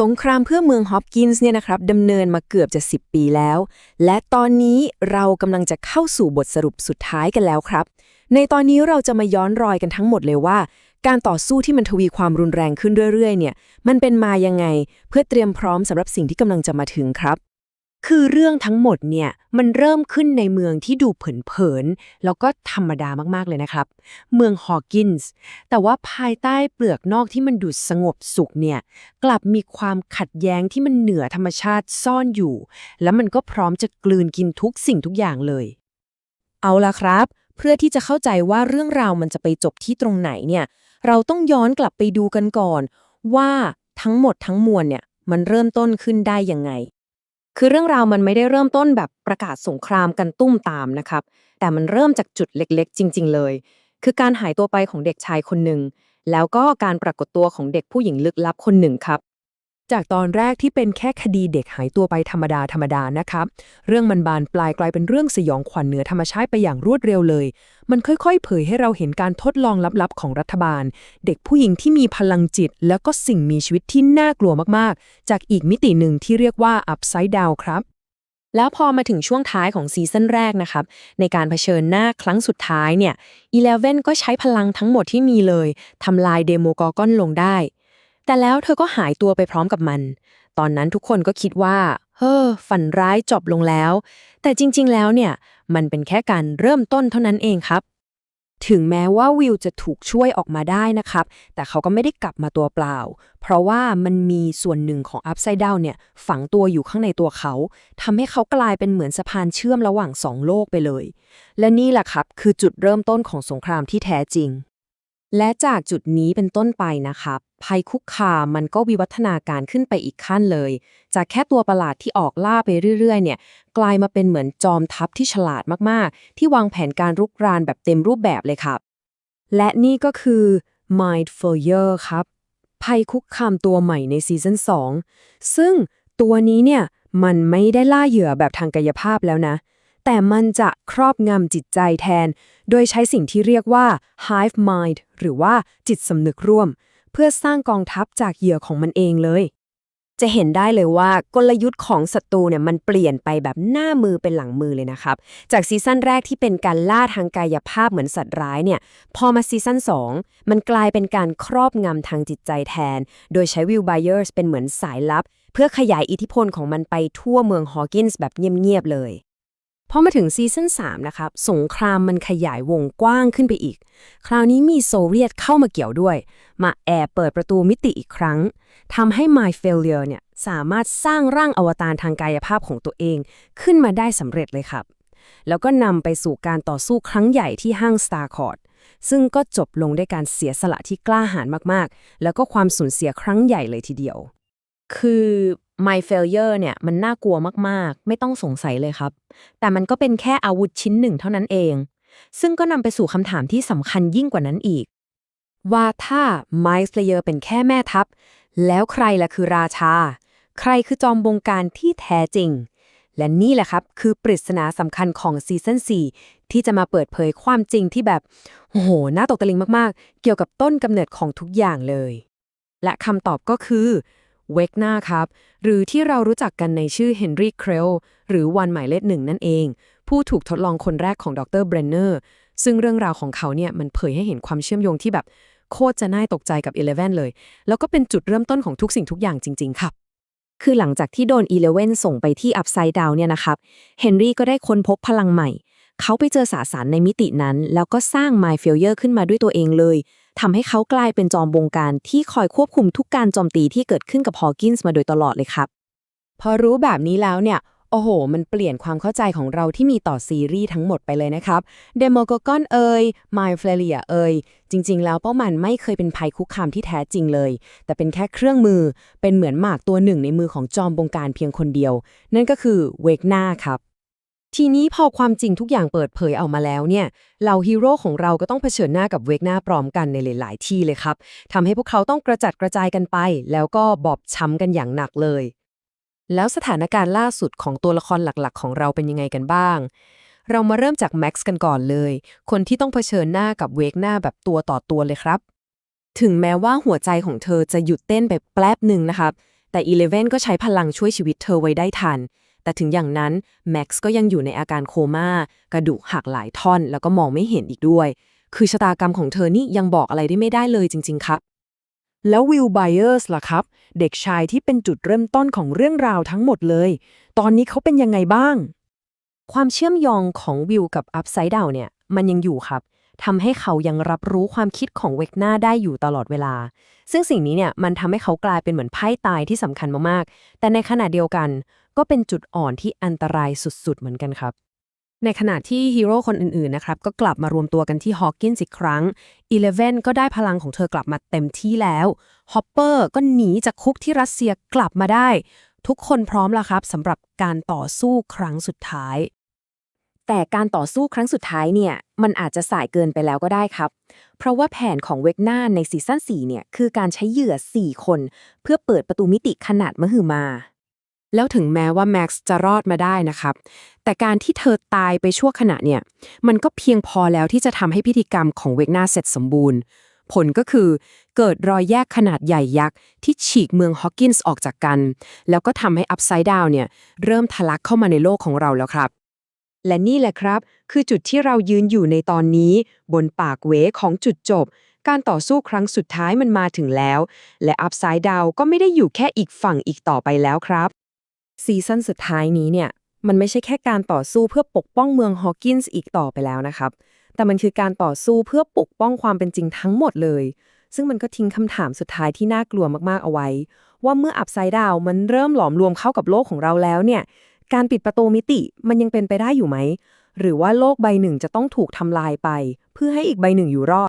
สงครามเพื่อเมืองฮอปกินส์เนี่ยนะครับดำเนินมาเกือบจะ 10 ปีแล้ว และตอนนี้เรากำลังจะเข้าสู่บทสรุปสุดท้ายกันแล้วครับ ในตอนนี้เราจะมาย้อนรอยกันทั้งหมดเลยว่า การต่อสู้ที่มันทวีความรุนแรงขึ้นเรื่อยๆ เนี่ย มันเป็นมายังไง เพื่อเตรียมพร้อมสำหรับสิ่งที่กำลังจะมาถึงครับ คือเรื่องทั้งหมดเนี่ยมันเริ่มขึ้นในเมืองที่ดูเผินๆแล้วก็ธรรมดามากๆเลยนะครับ เมืองฮอว์กินส์แต่ว่าภายใต้เปลือกนอกที่มันดูสงบสุขเนี่ยกลับมีความขัดแย้งที่มันเหนือธรรมชาติซ่อนอยู่ แล้วมันก็พร้อมจะกลืนกินทุกสิ่งทุกอย่างเลย เอาล่ะครับ เพื่อที่จะเข้าใจว่าเรื่องราวมันจะไปจบที่ตรงไหนเนี่ยเราต้องย้อนกลับไปดูกันก่อน ว่าทั้งหมดทั้งมวลเนี่ยมันเริ่มต้นขึ้นได้ยังไง คือเรื่องราวมันไม่ได้เริ่มต้นแบบประกาศสงครามกันตุ้มตามนะครับ แต่มันเริ่มจากจุดเล็กๆ จริง ๆ เลย คือการหายตัวไปของเด็กชายคนหนึ่ง แล้วก็การปรากฏตัวของเด็กผู้หญิงลึกลับคนหนึ่งครับ จากตอนแรกที่เป็นแค่คดีเด็กหายตัวไปธรรมดาธรรมดานะครับ เรื่องมันบานปลายกลายเป็นเรื่องสยองขวัญเหนือธรรมชาติไปอย่างรวดเร็วเลย มันค่อยๆ เผยให้เราเห็นการทดลองลับๆ ของรัฐบาล เด็กผู้หญิงที่มีพลังจิต แล้วก็สิ่งมีชีวิตที่น่ากลัวมากๆ จากอีกมิติหนึ่งที่เรียกว่า upside down ครับแล้วพอมาถึงช่วงท้ายของซีซั่นแรกนะครับ ในการเผชิญหน้าครั้งสุดท้ายเนี่ย Eleven ก็ใช้พลังทั้งหมดที่มีเลยทำลายเดโมกอร์กอนลงได้ แต่แล้วเธอก็หายตัวไปพร้อมกับมัน ตอนนั้นทุกคนก็คิดว่า เฮ้อ ฝันร้ายจบลงแล้ว แต่จริง ๆ แล้วเนี่ย มันเป็นแค่การเริ่มต้นเท่านั้นเองครับ ถึงแม้ว่าวิวจะถูกช่วยออกมาได้นะครับ แต่เขาก็ไม่ได้กลับมาตัวเปล่า เพราะว่ามันมีส่วนหนึ่งของ Upside Down เนี่ยฝังตัวอยู่ข้างในตัวเขาทำให้เขากลายเป็นเหมือนสะพานเชื่อมระหว่างสองโลกไปเลย และนี่แหละครับ คือจุดเริ่มต้นของสงครามที่แท้จริง และจากจุดนี้เป็นต้นไปนะครับ ภัยคุกคามมันก็วิวัฒนาการขึ้นไปอีกขั้นเลย จากแค่ตัวประหลาดที่ออกล่าไปเรื่อยๆ เนี่ย กลายมาเป็นเหมือนจอมทัพที่ฉลาดมากๆ ที่วางแผนการรุกรานแบบเต็มรูปแบบเลยครับ และนี่ก็คือ Mind f o y e r ครับ ภัยคุกคามตัวใหม่ในซีซั่น2ซึ่งตัวนี้เนี่ยมันไม่ได้ล่าเหยื่อแบบทางกายภาพแล้วนะ แต่มันจะครอบงำจิตใจแทน โดยใช้สิ่งที่เรียกว่า hive mind หรือว่าจิตสำนึกร่วม เพื่อสร้างกองทัพจากเหยื่อของมันเองเลย จะเห็นได้เลยว่ากลยุทธ์ของศัตรูเนี่ยมันเปลี่ยนไปแบบหน้ามือเป็นหลังมือเลยนะครับ จากซีซั่นแรกที่เป็นการล่าทางกายภาพเหมือนสัตว์ร้ายเนี่ย พอมาซีซั่น2 มันกลายเป็นการครอบงำทางจิตใจแทน โดยใช้วิลไบเออร์สเป็นเหมือนสายลับ เพื่อขยายอิทธิพลของมันไปทั่วเมืองฮอว์กินส์แบบเงียบๆเลย พอมาถึงซีซั่น3นะครับสงครามมันขยายวงกว้างขึ้นไปอีก คราวนี้มีโซเวียตเข้ามาเกี่ยวด้วย มาแอบเปิดประตูมิติอีกครั้งทำให้ My Failure เนี่ยสามารถสร้างร่างอวตารทางกายภาพของตัวเองขึ้นมาได้สำเร็จเลยครับ แล้วก็นำไปสู่การต่อสู้ครั้งใหญ่ที่ห้าง Starcourt ซึ่งก็จบลงด้วยการเสียสละที่กล้าหาญมากๆ แล้วก็ความสูญเสียครั้งใหญ่เลยทีเดียว คือ My Failure เนี่ยมันน่ากลัวมากๆ ไม่ต้องสงสัยเลยครับ แต่มันก็เป็นแค่อาวุธชิ้นหนึ่งเท่านั้นเอง ซึ่งก็นำไปสู่คำถามที่สำคัญยิ่งกว่านั้นอีก ว่าถ้า My Slayer เป็นแค่แม่ทัพ แล้วใครล่ะคือราชา ใครคือจอมบงการที่แท้จริง และนี่แหละครับ คือปริศนาสำคัญของซีซั่น4ที่จะมาเปิดเผยความจริงที่แบบโอ้โหน่าตกตะลึงมากๆ เกี่ยวกับต้นกำเนิดของทุกอย่างเลย และคำตอบก็คือ เวกนาครับ หรือที่เรารู้จักกันในชื่อเฮนรี่เครลหรือวันหมายเลขหนึ่งนั่นเอง ผู้ถูกทดลองคนแรกของดรเบรนเนอร์ซึ่งเรื่องราวของเขาเนี่ยมันเผยให้เห็นความเชื่อมโยงที่แบบโคตรจะน่าตกใจกับ Eleven เลย แล้วก็เป็นจุดเริ่มต้นของทุกสิ่งทุกอย่างจริง ๆ ครับ คือหลังจากที่โดน Eleven ส่งไปที่ Upside Down เนี่ยนะครับ เฮนรี่ก็ได้ค้นพบพลังใหม่ เขาไปเจอสาสารในมิตินั้น แล้วก็สร้าง My Failure ขึ้นมาด้วยตัวเองเลย ทำให้เขากลายเป็นจอมบงการที่คอยควบคุมทุกการโจมตีที่เกิดขึ้นกับฮอว์กินส์มาโดยตลอดเลยครับ พอรู้แบบนี้แล้วเนี่ย โอ้โห มันเปลี่ยนความเข้าใจของเราที่มีต่อซีรีส์ทั้งหมดไปเลยนะครับเดโมโกกอนเอ่ยไมเฟลเลียเอ่ยจริง ๆ แล้วเป้ามันไม่เคยเป็นภัยคุกคามที่แท้จริงเลย แต่เป็นแค่เครื่องมือเป็นเหมือนหมากตัวหนึ่งในมือของจอมบงการเพียงคนเดียว นั่นก็คือเวกนาครับ ทีนี้พอความจริงทุกอย่างเปิดเผยออกมาแล้วเนี่ยเหล่าฮีโร่ของเราก็ต้องเผชิญหน้ากับเวกหน้าพร้อมกันในหลาย ๆ ที่เลยครับทำให้พวกเขาต้องกระจัดกระจายกันไป แล้วก็บอบช้ำกันอย่างหนักเลย แล้วสถานการณ์ล่าสุดของตัวละครหลักๆ ของเราเป็นยังไงกันบ้าง เรามาเริ่มจากแม็กซ์กันก่อนเลย คนที่ต้องเผชิญหน้ากับเวกหน้าแบบตัวต่อตัวเลยครับ ถึงแม้ว่าหัวใจของเธอจะหยุดเต้นไปแป๊บหนึ่งนะครับแต่ Eleven ก็ใช้พลังช่วยชีวิตเธอไว้ได้ทัน แต่ถึงอย่างนั้นแม็กซ์ก็ยังอยู่ในอาการโคมา่า กระดูกหักหลายท่อน แล้วก็มองไม่เห็นอีกด้วย คือชะตากรรมของเธอนี่ยังบอกอะไรได้ไม่ได้เลยจริง ๆ ครับ แล้ววิลไบเออร์สล่ะครับ เด็กชายที่เป็นจุดเริ่มต้นของเรื่องราวทั้งหมดเลย ตอนนี้เขาเป็นยังไงบ้าง ความเชื่อมโยงของวิวกับอัพไซด์ดาวเนี่ยมันยังอยู่ครับทำให้เขายังรับรู้ความคิดของเวกน้าได้อยู่ตลอดเวลา ซึ่งสิ่งนี้เนี่ยมันทำให้เขากลายเป็นเหมือนไพ่ตายที่สำคัญมากๆ แต่ในขณะเดียวกัน ก็เป็นจุดอ่อนที่อันตรายสุดๆ เหมือนกันครับ ในขณะที่ฮีโร่คนอื่นๆนะครับก็กลับมารวมตัวกันที่ฮอว์กินส์อีกครั้ง Eleven ก็ได้พลังของเธอกลับมาเต็มที่แล้วฮอปเปอร์ก็หนีจากคุกที่รัสเซียกลับมาได้ ทุกคนพร้อมแล้วครับสำหรับการต่อสู้ครั้งสุดท้ายแต่การต่อสู้ครั้งสุดท้ายเนี่ย มันอาจจะสายเกินไปแล้วก็ได้ครับ เพราะว่าแผนของเวกนาในซีซั่น4เนี่ย คือการใช้เหยื่อ 4 คน เพื่อเปิดประตูมิติขนาดมหึมา แล้วถึงแม้ว่าแม็กซ์จะรอดมาได้นะครับ แต่การที่เธอตายไปชั่วขณะเนี่ย มันก็เพียงพอแล้วที่จะทำให้พิธีกรรมของเวกนาเสร็จสมบูรณ์ ผลก็คือเกิดรอยแยกขนาดใหญ่ยักษ์ ที่ฉีกเมืองฮอว์กินส์ออกจากกัน แล้วก็ทำให้อัพไซด์ดาวเนี่ยเริ่มทะลักเข้ามาในโลกของเราแล้วครับ และนี่แหละครับ คือจุดที่เรายืนอยู่ในตอนนี้ บนปากเวของจุดจบการต่อสู้ครั้งสุดท้ายมันมาถึงแล้ว และอัพไซด์ดาวก็ไม่ได้อยู่แค่อีกฝั่งอีกต่อไปแล้วครับ ซีซั่นสุดท้ายนี้เนี่ย มันไม่ใช่แค่การต่อสู้เพื่อปกป้องเมืองฮอว์กินส์อีกต่อไปแล้วนะครับ แต่มันคือการต่อสู้เพื่อปกป้องความเป็นจริงทั้งหมดเลย ซึ่งมันก็ทิ้งคำถามสุดท้ายที่น่ากลัวมาก ๆ เอาไว้ ว่าเมื่ออัพไซด์ดาวมันเริ่มหลอมรวมเข้ากับโลกของเราแล้วเนี่ย การปิดประตูมิติมันยังเป็นไปได้อยู่ไหม หรือว่าโลกใบหนึ่งจะต้องถูกทำลายไป เพื่อให้อีกใบหนึ่งอยู่รอด